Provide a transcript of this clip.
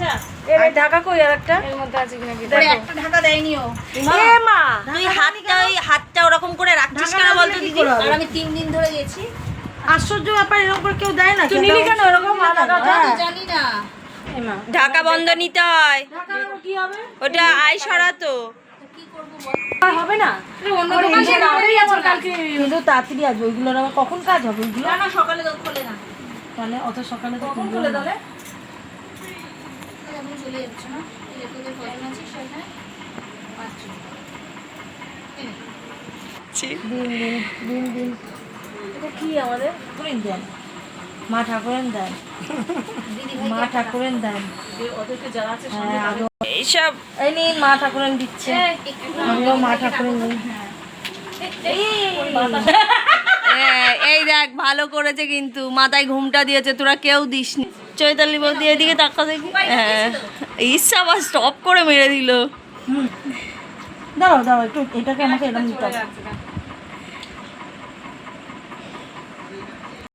আচ্ছা। এই ঢাকা কই আর একটা এর মধ্যে আছে কিনা কি? একটা ঢাকা দেয়নি ও। এ মা তুই হাতটা ওই হাতটা ওরকম করে রাখছিস কেন বলতো দিদি? আর আমি তিন দিন ধরে গেছি। আশ্চর্য ব্যাপার এরকম করে কেউ দেয় না তুই নিলি কেন? এরকম জানি না। ঢাকা বন্ধ নিতে হয়। কি হবে? ওটা আই সরাতো কি করব বল? আর হবে না। অন্য কালকে কিন্তু তাড়াতাড়ি আসবে ওইগুলোর আবার কখন কাজ হবে? ওইগুলো? না সকালে তো খোলে না। তাহলে অত সকালে তো খুলে। তাহলে? এখন চলে যাচ্ছে না আছে এই দিন দিন দিন দিন। এটা কি আমাদের? ঠাকুরেন দেন। মা ঠাকুরেন দেন। মা ঠাকুরেন দেন। যে ওদেরকে যারা আছে আগে এইসব এই নিন মা ঠাকুরেন দিচ্ছে। আমিও মা ঠাকুরেন নিই এই দেখ ভালো করেছে কিন্তু। মাথায় ঘুমটা দিয়েছে তোরা কেউ দিসনি। চৈতালি বৌদি এদিকে তাকা দেখি। হ্যাঁ। ইচ্ছা আবার স্টপ করে মেরে দিল। দাঁড়াও দাঁড়াও, একটু এটাকে আমাকে এরকম